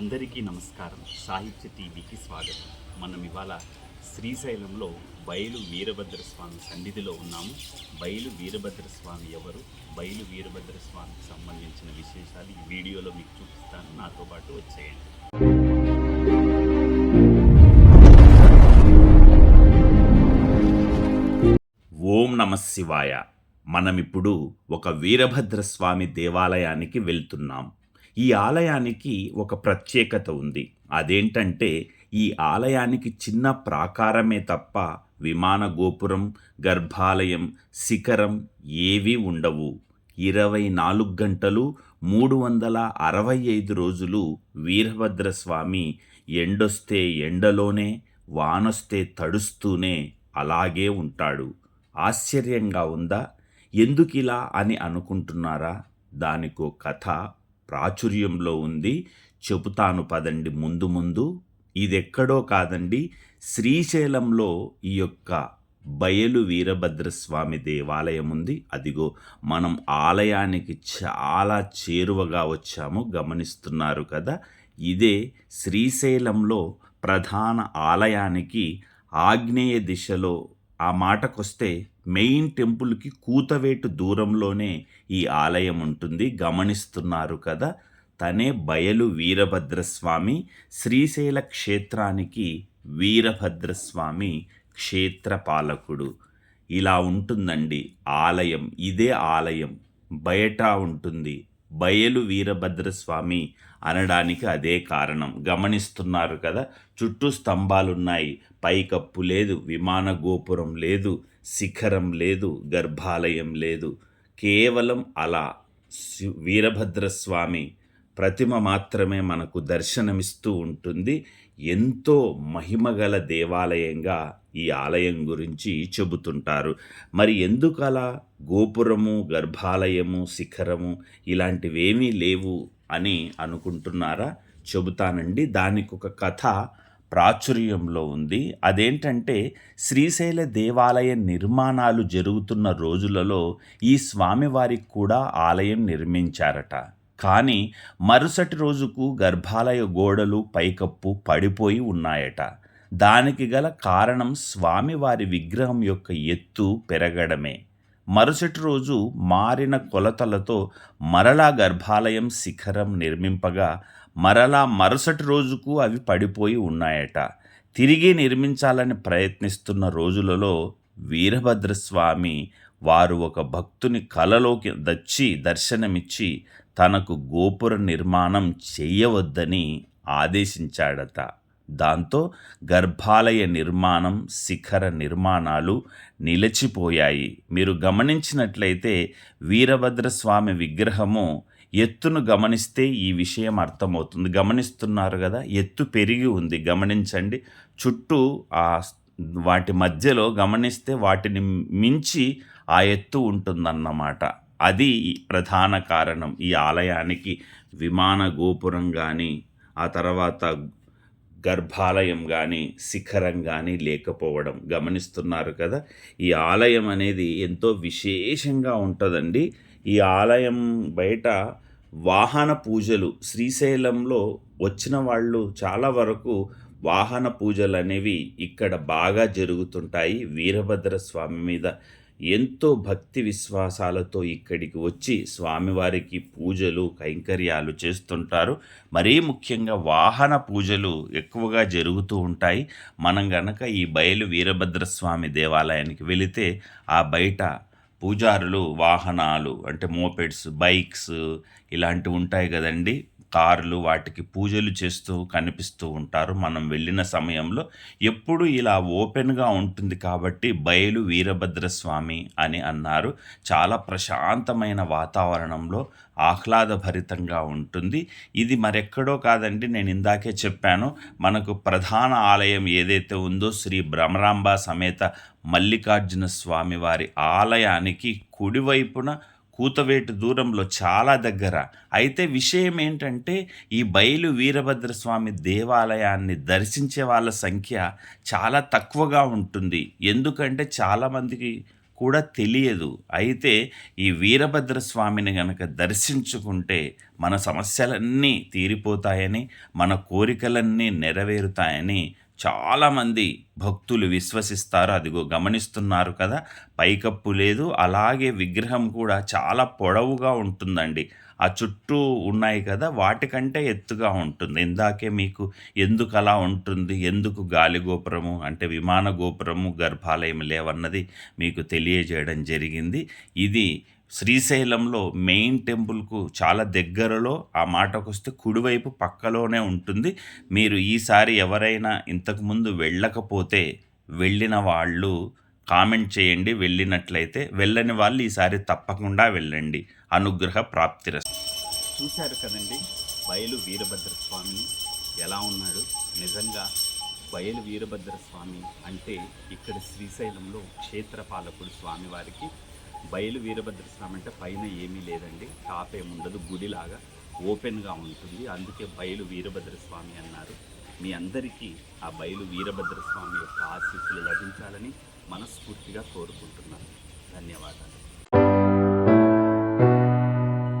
అందరికీ నమస్కారం. సాహిత్య టీవీకి స్వాగతం. మనం ఇవాళ శ్రీశైలంలో బయలు వీరభద్ర స్వామి సన్నిధిలో ఉన్నాము. బయలు వీరభద్ర స్వామి ఎవరు? బయలు వీరభద్ర స్వామికి సంబంధించిన విశేషాలు ఈ వీడియోలో మీకు చూపిస్తాను. నాతో పాటు వచ్చేయండి. ఓం నమ శివాయ. మనమిప్పుడు ఒక వీరభద్ర స్వామి దేవాలయానికి వెళ్తున్నాం. ఈ ఆలయానికి ఒక ప్రత్యేకత ఉంది. అదేంటంటే ఈ ఆలయానికి చిన్న ప్రాకారమే తప్ప విమాన గోపురం గర్భాలయం శిఖరం ఏవీ ఉండవు. ఇరవై నాలుగు గంటలు మూడు వందల అరవై ఐదు రోజులు వీరభద్రస్వామి ఎండొస్తే ఎండలోనే వానొస్తే తడుస్తూనే అలాగే ఉంటాడు. ఆశ్చర్యంగా ఉందా? ఎందుకిలా అని అనుకుంటున్నారా? దానికో కథ ప్రాచుర్యంలో ఉంది. చెబుతాను పదండి ముందు ముందు. ఇదెక్కడో కాదండి శ్రీశైలంలో ఈ యొక్క బయలు వీరభద్రస్వామి దేవాలయం ఉంది. అదిగో మనం ఆలయానికి చాలా చేరువగా వచ్చాము గమనిస్తున్నారు కదా. ఇదే శ్రీశైలంలో ప్రధాన ఆలయానికి ఆగ్నేయ దిశలో ఆ మాటకొస్తే మెయిన్ టెంపుల్కి కూతవేటు దూరంలోనే ఈ ఆలయం ఉంటుంది. గమనిస్తున్నారు కదా తనే బయలు వీరభద్రస్వామి శ్రీశైల క్షేత్రానికి వీరభద్రస్వామి క్షేత్రపాలకుడు ఇలా ఉంటుందండి ఆలయం. ఇదే ఆలయం. బయట ఉంటుంది. బయలు వీరభద్రస్వామి అనడానికి అదే కారణం. గమనిస్తున్నారు కదా చుట్టూ స్తంభాలున్నాయి. పైకప్పు లేదు విమాన గోపురం లేదు శిఖరం లేదు గర్భాలయం లేదు. కేవలం అలా. వీరభద్రస్వామి ప్రతిమ మాత్రమే మనకు దర్శనమిస్తూ ఉంటుంది. ఎంతో మహిమగల దేవాలయంగా ఈ ఆలయం గురించి చెబుతుంటారు. మరి ఎందుకలా గోపురము గర్భాలయము శిఖరము ఇలాంటివేమీ లేవు అని అనుకుంటున్నారా? చెబుతానండి. దానికి ఒక కథ ప్రాచుర్యంలో ఉంది. అదేంటంటే శ్రీశైల దేవాలయ నిర్మాణాలు జరుగుతున్న రోజులలో ఈ స్వామివారికి కూడా ఆలయం నిర్మించారట. కానీ మరుసటి రోజుకు గర్భాలయ గోడలు పైకప్పు పడిపోయి ఉన్నాయట. దానికి గల కారణం స్వామివారి విగ్రహం యొక్క ఎత్తు పెరగడమే. మరుసటి రోజు మారిన కొలతలతో మరలా గర్భాలయం శిఖరం నిర్మింపగా మరలా మరుసటి రోజుకు అవి పడిపోయి ఉన్నాయట. తిరిగి నిర్మించాలని ప్రయత్నిస్తున్న రోజులలో వీరభద్రస్వామి వారు ఒక భక్తుని కలలోకి దచ్చి దర్శనమిచ్చి తనకు గోపుర నిర్మాణం చేయవద్దని ఆదేశించాడట. దాంతో గర్భాలయ నిర్మాణం శిఖర నిర్మాణాలు నిలిచిపోయాయి. మీరు గమనించినట్లయితే వీరభద్రస్వామి విగ్రహము ఎత్తును గమనిస్తే ఈ విషయం అర్థమవుతుంది. గమనిస్తున్నారు కదా ఎత్తు పెరిగి ఉంది. గమనించండి. చుట్టూ ఆ వాటి మధ్యలో గమనిస్తే వాటిని మించి ఆ ఎత్తు ఉంటుందన్నమాట. అది ప్రధాన కారణం. ఈ ఆలయానికి విమాన గోపురం కానీ ఆ తర్వాత గర్భాలయం కానీ శిఖరం కానీ లేకపోవడం గమనిస్తున్నారు కదా. ఈ ఆలయం అనేది ఎంతో విశేషంగా ఉంటుందండి. ఈ ఆలయం బయట వాహన పూజలు శ్రీశైలంలో వచ్చిన వాళ్ళు చాలా వరకు వాహన పూజలు అనేవి ఇక్కడ బాగా జరుగుతుంటాయి. వీరభద్ర స్వామి మీద ఎంతో భక్తి విశ్వాసాలతో ఇక్కడికి వచ్చి స్వామివారికి పూజలు కైంకర్యాలు చేస్తుంటారు. మరీ ముఖ్యంగా వాహన పూజలు ఎక్కువగా జరుగుతూ ఉంటాయి. మనం గనక ఈ బయలు వీరభద్ర స్వామి దేవాలయానికి వెళితే ఆ బయట పూజారులు వాహనాలు అంటే మోపెడ్స్ బైక్స్ ఇలాంటివి ఉంటాయి కదండి. కార్లు వాటికి పూజలు చేస్తూ కనిపిస్తూ ఉంటారు. మనం వెళ్ళిన సమయంలో ఎప్పుడు ఇలా ఓపెన్గా ఉంటుంది కాబట్టి బయలు వీరభద్ర స్వామి అని అన్నారు. చాలా ప్రశాంతమైన వాతావరణంలో ఆహ్లాదభరితంగా ఉంటుంది. ఇది మరెక్కడో కాదండి నేను ఇందాకే చెప్పాను. మనకు ప్రధాన ఆలయం ఏదైతే ఉందో శ్రీ భ్రమరాంబ సమేత మల్లికార్జున స్వామి వారి ఆలయానికి కుడివైపున కూతవేటు దూరంలో చాలా దగ్గర. అయితే విషయం ఏంటంటే ఈ బయలు వీరభద్రస్వామి దేవాలయాన్ని దర్శించే వాళ్ళ సంఖ్య చాలా తక్కువగా ఉంటుంది. ఎందుకంటే చాలామందికి కూడా తెలియదు. అయితే ఈ వీరభద్రస్వామిని గనక దర్శించుకుంటే మన సమస్యలన్నీ తీరిపోతాయని మన కోరికలన్నీ నెరవేరుతాయని చాలామంది భక్తులు విశ్వసిస్తారు అదిగో గమనిస్తున్నారు కదా. పైకప్పు లేదు అలాగే విగ్రహం కూడా చాలా పొడవుగా ఉంటుందండి. ఆ చుట్టూ ఉన్నాయి కదా వాటికంటే ఎత్తుగా ఉంటుంది. ఇందాకే మీకు ఎందుకు అలా ఉంటుంది ఎందుకు గాలి గోపురము అంటే విమాన గోపురము గర్భాలయం లేవన్నది మీకు తెలియజేయడం జరిగింది. ఇది శ్రీశైలంలో మెయిన్ టెంపుల్కు చాలా దగ్గరలో ఆ మాటకు వస్తే కుడివైపు పక్కలోనే ఉంటుంది. మీరు ఈసారి ఎవరైనా ఇంతకుముందు వెళ్ళకపోతే వెళ్ళిన వాళ్ళు కామెంట్ చేయండి. వెళ్ళినట్లయితే వెళ్ళని వాళ్ళు ఈసారి తప్పకుండా వెళ్ళండి. అనుగ్రహ ప్రాప్తిరస్తు చూశారు కదండి బయలు వీరభద్ర స్వామిని ఎలా ఉన్నాడు? నిజంగా బయలు వీరభద్ర స్వామి అంటే ఇక్కడ శ్రీశైలంలో క్షేత్రపాలకుడు స్వామివారికి బయలు వీరభద్ర స్వామి అంటే పైన ఏమీ లేదండి. టాప్ ఏముండదు గుడిలాగా ఓపెన్గా ఉంటుంది. అందుకే బయలు వీరభద్రస్వామి అన్నారు. మీ అందరికీ ఆ బయలు వీరభద్రస్వామి యొక్క ఆశీస్సులు లభించాలని మనస్ఫూర్తిగా కోరుకుంటున్నాను. ధన్యవాదాలు.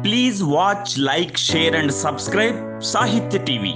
Please watch like share and subscribe Sahitya TV